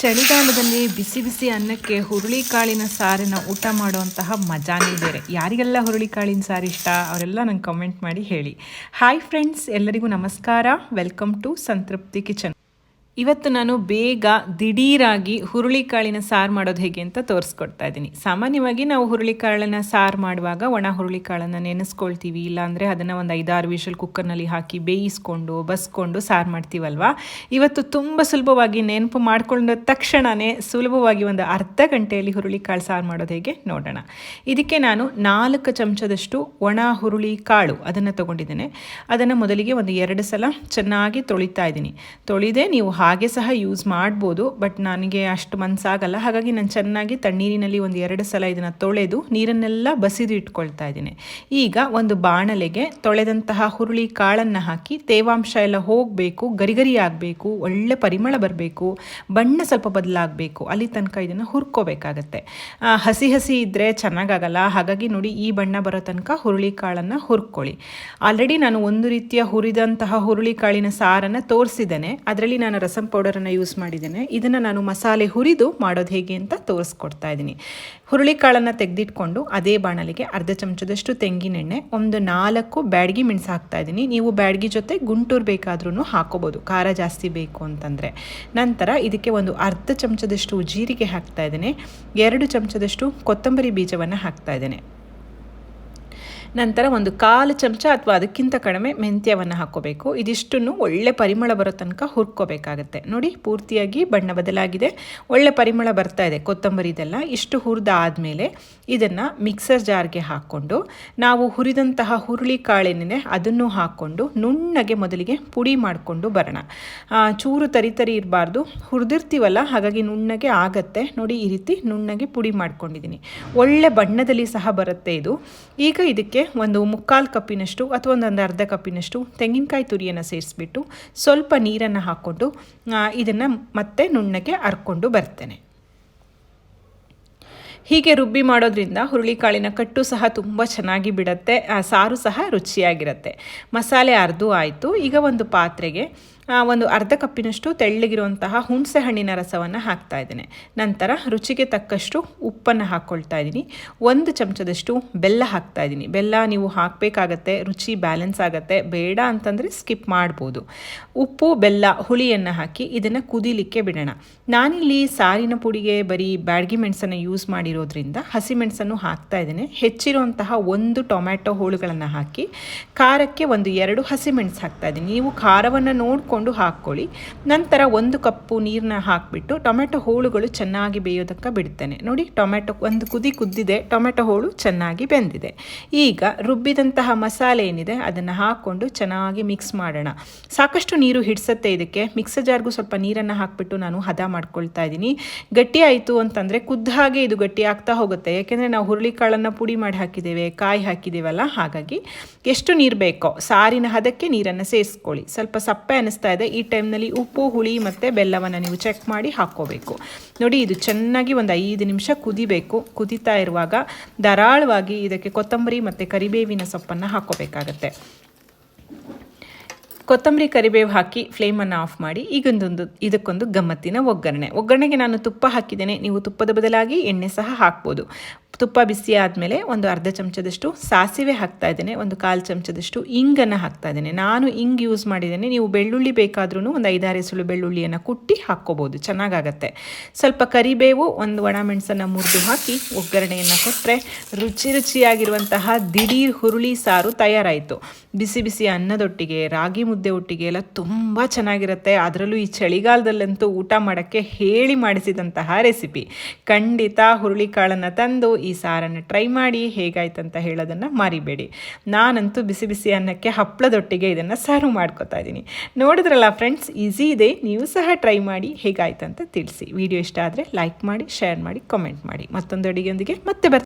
ಚಳಿಗಾಲದಲ್ಲಿ ಬಿಸಿ ಬಿಸಿ ಅನ್ನಕ್ಕೆ ಹುರುಳಿಕಾಳಿನ ಸಾರಿನ ಊಟ ಮಾಡುವಂತಹ ಮಜಾನೇ ಬೇರೆ. ಯಾರಿಗೆಲ್ಲ ಹುರುಳಿಕಾಳಿನ ಸಾರು ಇಷ್ಟ, ಅವರೆಲ್ಲ ನಂಗೆ ಕಮೆಂಟ್ ಮಾಡಿ ಹೇಳಿ. ಹಾಯ್ ಫ್ರೆಂಡ್ಸ್ ಎಲ್ಲರಿಗೂ ನಮಸ್ಕಾರ. ವೆಲ್ಕಮ್ ಟು ಸಂತೃಪ್ತಿ ಕಿಚನ್ ಇವತ್ತು ನಾನು ಬೇಗ ದಿಢೀರಾಗಿ ಹುರುಳಿಕಾಳಿನ ಸಾರು ಮಾಡೋದು ಹೇಗೆ ಅಂತ ತೋರಿಸ್ಕೊಡ್ತಾ ಇದ್ದೀನಿ. ಸಾಮಾನ್ಯವಾಗಿ ನಾವು ಹುರುಳಿಕಾಳನ್ನ ಸಾರು ಮಾಡುವಾಗ ಒಣ ಹುರುಳಿಕಾಳನ್ನು ನೆನೆಸ್ಕೊಳ್ತೀವಿ, ಇಲ್ಲಾಂದರೆ ಅದನ್ನು ಒಂದು ಐದಾರು ವಿಷಲ್ ಕುಕ್ಕರ್ನಲ್ಲಿ ಹಾಕಿ ಬೇಯಿಸ್ಕೊಂಡು ಬಸ್ಕೊಂಡು ಸಾರು ಮಾಡ್ತೀವಲ್ವಾ? ಇವತ್ತು ತುಂಬ ಸುಲಭವಾಗಿ ನೆನಪು ಮಾಡಿಕೊಂಡ ತಕ್ಷಣವೇ ಸುಲಭವಾಗಿ ಒಂದು ಅರ್ಧ ಗಂಟೆಯಲ್ಲಿ ಹುರುಳಿಕಾಳು ಸಾರು ಮಾಡೋದು ಹೇಗೆ ನೋಡೋಣ. ಇದಕ್ಕೆ ನಾನು ನಾಲ್ಕು ಚಮಚದಷ್ಟು ಒಣ ಹುರುಳಿ ಕಾಳು ಅದನ್ನು ತೊಗೊಂಡಿದ್ದೇನೆ. ಅದನ್ನು ಮೊದಲಿಗೆ ಒಂದು ಎರಡು ಸಲ ಚೆನ್ನಾಗಿ ತೊಳಿತಾ ಇದ್ದೀನಿ. ತೊಳಿದೆ ನೀವು ಹಾಗೆ ಸಹ ಯೂಸ್ ಮಾಡ್ಬೋದು ಬಟ್ ನನಗೆ ಅಷ್ಟು ಮನಸ್ಸಾಗಲ್ಲ ಹಾಗಾಗಿ ನಾನು ಚೆನ್ನಾಗಿ ತಣ್ಣೀರಿನಲ್ಲಿ ಒಂದು ಎರಡು ಸಲ ಇದನ್ನು ತೊಳೆದು ನೀರನ್ನೆಲ್ಲ ಬಸಿದು ಇಟ್ಕೊಳ್ತಾ ಇದ್ದೀನಿ. ಈಗ ಒಂದು ಬಾಣಲೆಗೆ ತೊಳೆದಂತಹ ಹುರುಳಿ ಕಾಳನ್ನು ಹಾಕಿ ತೇವಾಂಶ ಎಲ್ಲ ಹೋಗಬೇಕು, ಗರಿಗರಿ ಆಗಬೇಕು, ಒಳ್ಳೆ ಪರಿಮಳ ಬರಬೇಕು, ಬಣ್ಣ ಸ್ವಲ್ಪ ಬದಲಾಗಬೇಕು, ಅಲ್ಲಿ ತನಕ ಇದನ್ನು ಹುರ್ಕೋಬೇಕಾಗತ್ತೆ. ಹಸಿ ಹಸಿ ಇದ್ದರೆ ಚೆನ್ನಾಗಾಗಲ್ಲ. ಹಾಗಾಗಿ ನೋಡಿ ಈ ಬಣ್ಣ ಬರೋ ತನಕ ಹುರುಳಿ ಕಾಳನ್ನು ಹುರ್ಕೊಳ್ಳಿ. ಆಲ್ರೆಡಿ ನಾನು ಒಂದು ರೀತಿಯ ಹುರಿದಂತಹ ಹುರುಳಿ ಕಾಳಿನ ಸಾರನ್ನು ತೋರಿಸಿದ್ದೇನೆ. ಅದರಲ್ಲಿ ನಾನು ರಸಂ ಪೌಡರನ್ನು ಯೂಸ್ ಮಾಡಿದ್ದೇನೆ. ಇದನ್ನು ನಾನು ಮಸಾಲೆ ಹುರಿದು ಮಾಡೋದು ಹೇಗೆ ಅಂತ ತೋರಿಸ್ಕೊಡ್ತಾ ಇದ್ದೀನಿ. ಹುರುಳಿಕಾಳನ್ನು ತೆಗೆದಿಟ್ಕೊಂಡು ಅದೇ ಬಾಣಲಿಗೆ ಅರ್ಧ ಚಮಚದಷ್ಟು ತೆಂಗಿನೆಣ್ಣೆ ಒಂದು ನಾಲ್ಕು ಬ್ಯಾಡ್ಗಿ ಮೆಣಸು ಹಾಕ್ತಾ ಇದ್ದೀನಿ. ನೀವು ಬ್ಯಾಡ್ಗಿ ಜೊತೆ ಗುಂಟೂರು ಬೇಕಾದ್ರೂ ಹಾಕೋಬೋದು. ಖಾರ ಜಾಸ್ತಿ ಬೇಕು ಅಂತಂದರೆ. ನಂತರ ಇದಕ್ಕೆ ಒಂದು ಅರ್ಧ ಚಮಚದಷ್ಟು ಜೀರಿಗೆ ಹಾಕ್ತಾ ಇದ್ದೇನೆ. ಎರಡು ಚಮಚದಷ್ಟು ಕೊತ್ತಂಬರಿ ಬೀಜವನ್ನು ಹಾಕ್ತಾ ಇದ್ದೇನೆ. ನಂತರ ಒಂದು ಕಾಲು ಚಮಚ ಅಥವಾ ಅದಕ್ಕಿಂತ ಕಡಿಮೆ ಮೆಂತ್ಯವನ್ನು ಹಾಕ್ಕೋಬೇಕು. ಇದಿಷ್ಟನ್ನು ಒಳ್ಳೆ ಪರಿಮಳ ಬರೋ ತನಕ ಹುರ್ಕೋಬೇಕಾಗತ್ತೆ. ನೋಡಿ, ಪೂರ್ತಿಯಾಗಿ ಬಣ್ಣ ಬದಲಾಗಿದೆ. ಒಳ್ಳೆ ಪರಿಮಳ ಬರ್ತಾ ಇದೆ ಕೊತ್ತಂಬರಿ ಇದೆಲ್ಲ ಇಷ್ಟು ಹುರಿದಾದಮೇಲೆ ಇದನ್ನು ಮಿಕ್ಸರ್ ಜಾರ್ಗೆ ಹಾಕ್ಕೊಂಡು, ನಾವು ಹುರಿದಂತಹ ಹುರುಳಿ ಕಾಳೇನಿದೆ ಅದನ್ನು ಹಾಕ್ಕೊಂಡು ನುಣ್ಣಗೆ ಮೊದಲಿಗೆ ಪುಡಿ ಮಾಡಿಕೊಂಡು ಬರೋಣ. ಚೂರು ತರಿ ತರಿ ಇರಬಾರ್ದು. ಹುರಿದಿರ್ತೀವಲ್ಲ, ಹಾಗಾಗಿ ನುಣ್ಣಗೆ ಆಗತ್ತೆ. ನೋಡಿ, ಈ ರೀತಿ ನುಣ್ಣಗೆ ಪುಡಿ ಮಾಡ್ಕೊಂಡಿದ್ದೀನಿ. ಒಳ್ಳೆ ಬಣ್ಣದಲ್ಲಿ ಸಹ ಬರುತ್ತೆ ಇದು. ಈಗ ಇದಕ್ಕೆ ಒಂದು ಮುಕ್ಕಾಲು ಕಪ್ಪಿನಷ್ಟು ಅಥವಾ ಒಂದೊಂದು ಅರ್ಧ ಕಪ್ಪಿನಷ್ಟು ತೆಂಗಿನಕಾಯಿ ತುರಿಯನ್ನು ಸೇರಿಸ್ಬಿಟ್ಟು ಸ್ವಲ್ಪ ನೀರನ್ನು ಹಾಕ್ಕೊಂಡು ಇದನ್ನು ಮತ್ತೆ ನುಣ್ಣಗೆ ಹರ್ಕೊಂಡು ಬರ್ತೇನೆ. ಹೀಗೆ ರುಬ್ಬಿ ಮಾಡೋದ್ರಿಂದ ಹುರುಳಿಕಾಳಿನ ಕಟ್ಟು ಸಹ ತುಂಬ ಚೆನ್ನಾಗಿ ಬಿಡುತ್ತೆ ಸಾರು ಸಹ ರುಚಿಯಾಗಿರುತ್ತೆ. ಮಸಾಲೆ ಅರ್ದು ಆಯಿತು, ಈಗ ಒಂದು ಪಾತ್ರೆಗೆ ಒಂದು ಅರ್ಧ ಕಪ್ಪಿನಷ್ಟು ತೆಳ್ಳಗಿರುವಂತಹ ಹುಣಸೆ ಹಣ್ಣಿನ ರಸವನ್ನು ಹಾಕ್ತಾ ಇದ್ದೇನೆ. ನಂತರ ರುಚಿಗೆ ತಕ್ಕಷ್ಟು ಉಪ್ಪನ್ನು ಹಾಕ್ಕೊಳ್ತಾ ಇದ್ದೀನಿ. ಒಂದು ಚಮಚದಷ್ಟು ಬೆಲ್ಲ ಹಾಕ್ತಾ ಇದ್ದೀನಿ. ಬೆಲ್ಲ ನೀವು ಹಾಕಬೇಕಾಗತ್ತೆ, ರುಚಿ ಬ್ಯಾಲೆನ್ಸ್ ಆಗುತ್ತೆ, ಬೇಡ ಅಂತಂದರೆ ಸ್ಕಿಪ್ ಮಾಡ್ಬೋದು. ಉಪ್ಪು, ಬೆಲ್ಲ, ಹುಳಿಯನ್ನು ಹಾಕಿ ಇದನ್ನು ಕುದಿಲಿಕ್ಕೆ ಬಿಡೋಣ. ನಾನಿಲ್ಲಿ ಸಾರಿನ ಪುಡಿಗೆ ಬರೀ ಬ್ಯಾಡ್ಗಿ ಮೆಣಸನ್ನು ಯೂಸ್ ಮಾಡಿರೋದ್ರಿಂದ ಹಸಿಮೆಣಸನ್ನು ಹಾಕ್ತಾ ಇದ್ದೇನೆ. ಹೆಚ್ಚಿರುವಂತಹ ಒಂದು ಟೊಮ್ಯಾಟೊ ಹೋಳುಗಳನ್ನು ಹಾಕಿ, ಖಾರಕ್ಕೆ ಒಂದು ಎರಡು ಹಸಿಮೆಣಸು ಹಾಕ್ತಾ ಇದ್ದೀನಿ. ನೀವು ಖಾರವನ್ನು ನೋಡಿಕೊಂಡು ಹಾಕ್ಕೊಳ್ಳಿ. ನಂತರ ಒಂದು ಕಪ್ಪು ನೀರನ್ನ ಹಾಕಿಬಿಟ್ಟು ಟೊಮೆಟೊ ಹೋಳುಗಳು ಚೆನ್ನಾಗಿ ಬೇಯೋದಕ್ಕೆ ಬಿಡ್ತೇನೆ. ನೋಡಿ, ಟೊಮೆಟೊ ಒಂದು ಕುದಿ ಕುದ್ದಿದೆ. ಟೊಮೆಟೊ ಹೋಳು ಚೆನ್ನಾಗಿ ಬೆಂದಿದೆ. ಈಗ ರುಬ್ಬಿದಂತಹ ಮಸಾಲೆ ಏನಿದೆ, ಅದನ್ನು ಹಾಕ್ಕೊಂಡು ಚೆನ್ನಾಗಿ ಮಿಕ್ಸ್ ಮಾಡೋಣ. ಸಾಕಷ್ಟು ನೀರು ಹಿಡಿಸತ್ತೆ ಇದಕ್ಕೆ. ಮಿಕ್ಸರ್ ಜಾರ್ಗೂ ಸ್ವಲ್ಪ ನೀರನ್ನು ಹಾಕಿಬಿಟ್ಟು ನಾನು ಹದ ಮಾಡ್ಕೊಳ್ತಾ ಇದ್ದೀನಿ. ಗಟ್ಟಿ ಆಯಿತು ಅಂತಂದರೆ ಕುದ್ದ ಹಾಗೆ ಇದು ಗಟ್ಟಿ ಆಗ್ತಾ ಹೋಗುತ್ತೆ. ಯಾಕೆಂದರೆ ನಾವು ಹುರುಳಿಕಾಳನ್ನು ಪುಡಿ ಮಾಡಿ ಹಾಕಿದ್ದೇವೆ, ಕಾಯಿ ಹಾಕಿದ್ದೇವಲ್ಲ, ಹಾಗಾಗಿ ಎಷ್ಟು ನೀರು ಬೇಕೋ, ಸಾರಿನ ಹದಕ್ಕೆ ನೀರನ್ನು ಸೇರಿಸ್ಕೊಳ್ಳಿ. ಸ್ವಲ್ಪ ಸಪ್ಪೆ ಅನಿಸ್ತಾ ಇದೆ. ಈ ಟೈಮ್ನಲ್ಲಿ ಉಪ್ಪು, ಹುಳಿ ಮತ್ತು ಬೆಲ್ಲವನ್ನು ನೀವು ಚೆಕ್ ಮಾಡಿ ಹಾಕ್ಕೋಬೇಕು. ನೋಡಿ, ಇದು ಚೆನ್ನಾಗಿ ಒಂದು ಐದು ನಿಮಿಷ ಕುದಿಬೇಕು. ಕುದಿತಾ ಇರುವಾಗ ಧಾರಾಳವಾಗಿ ಇದಕ್ಕೆ ಕೊತ್ತಂಬರಿ ಮತ್ತು ಕರಿಬೇವಿನ ಸೊಪ್ಪನ್ನು ಹಾಕ್ಕೋಬೇಕಾಗತ್ತೆ. ಕೊತ್ತಂಬರಿ, ಕರಿಬೇವು ಹಾಕಿ ಫ್ಲೇಮನ್ನು ಆಫ್ ಮಾಡಿ ಈಗೊಂದೊಂದು, ಇದಕ್ಕೊಂದು ಗಮ್ಮತ್ತಿನ ಒಗ್ಗರಣೆ. ಒಗ್ಗರಣೆಗೆ ನಾನು ತುಪ್ಪ ಹಾಕಿದ್ದೇನೆ. ನೀವು ತುಪ್ಪದ ಬದಲಾಗಿ ಎಣ್ಣೆ ಸಹ ಹಾಕ್ಬೋದು. ತುಪ್ಪ ಬಿಸಿ ಆದಮೇಲೆ ಒಂದು ಅರ್ಧ ಚಮಚದಷ್ಟು ಸಾಸಿವೆ ಹಾಕ್ತಾ ಇದ್ದೇನೆ, ಒಂದು ಕಾಲು ಚಮಚದಷ್ಟು ಇಂಗನ್ನು ಹಾಕ್ತಾ ಇದ್ದೇನೆ. ನಾನು ಇಂಗ್ ಯೂಸ್ ಮಾಡಿದ್ದೇನೆ. ನೀವು ಬೆಳ್ಳುಳ್ಳಿ ಬೇಕಾದ್ರೂ ಒಂದು ಐದಾರು ಎಸಳು ಬೆಳ್ಳುಳ್ಳಿಯನ್ನು ಕುಟ್ಟಿ ಹಾಕ್ಕೋಬೋದು, ಚೆನ್ನಾಗಾಗತ್ತೆ. ಸ್ವಲ್ಪ ಕರಿಬೇವು, ಒಂದು ಒಣಮೆಣಸನ್ನು ಮುರಿದು ಹಾಕಿ ಒಗ್ಗರಣೆಯನ್ನು ಕೊಟ್ಟರೆ ರುಚಿ ರುಚಿಯಾಗಿರುವಂತಹ ದಿಢೀರ್ ಹುರುಳಿ ಸಾರು ತಯಾರಾಯಿತು. ಬಿಸಿ ಬಿಸಿ ಅನ್ನದೊಟ್ಟಿಗೆ, ರಾಗಿ ಮುದ್ದೆ ಒಟ್ಟಿಗೆ ಎಲ್ಲ ತುಂಬ ಚೆನ್ನಾಗಿರುತ್ತೆ. ಅದರಲ್ಲೂ ಈ ಚಳಿಗಾಲದಲ್ಲಂತೂ ಊಟ ಮಾಡೋಕ್ಕೆ ಹೇಳಿ ಮಾಡಿಸಿದಂತಹ ರೆಸಿಪಿ. ಖಂಡಿತ ಹುರುಳಿಕಾಳನ್ನು ತಂದು ಈ ಸಾರನ್ನು ಟ್ರೈ ಮಾಡಿ ಹೇಗಾಯ್ತಂತ ಹೇಳೋದನ್ನು ಮರಿಬೇಡಿ. ನಾನಂತೂ ಬಿಸಿ ಬಿಸಿ ಅನ್ನಕ್ಕೆ ಹಪ್ಪಳದೊಟ್ಟಿಗೆ ಇದನ್ನು ಸರ್ವ್ ಮಾಡ್ಕೋತಾ ಇದ್ದೀನಿ. ನೋಡಿದ್ರಲ್ಲ ಫ್ರೆಂಡ್ಸ್ ಈಸಿ ಇದೆ. ನೀವು ಸಹ ಟ್ರೈ ಮಾಡಿ ಹೇಗಾಯ್ತಂತ ತಿಳಿಸಿ. ವಿಡಿಯೋ ಇಷ್ಟ ಆದರೆ ಲೈಕ್ ಮಾಡಿ ಶೇರ್ ಮಾಡಿ ಕಾಮೆಂಟ್ ಮಾಡಿ. ಮತ್ತೊಂದು ಅಡುಗೆಯೊಂದಿಗೆ ಮತ್ತೆ ಬರ್ತೀನಿ.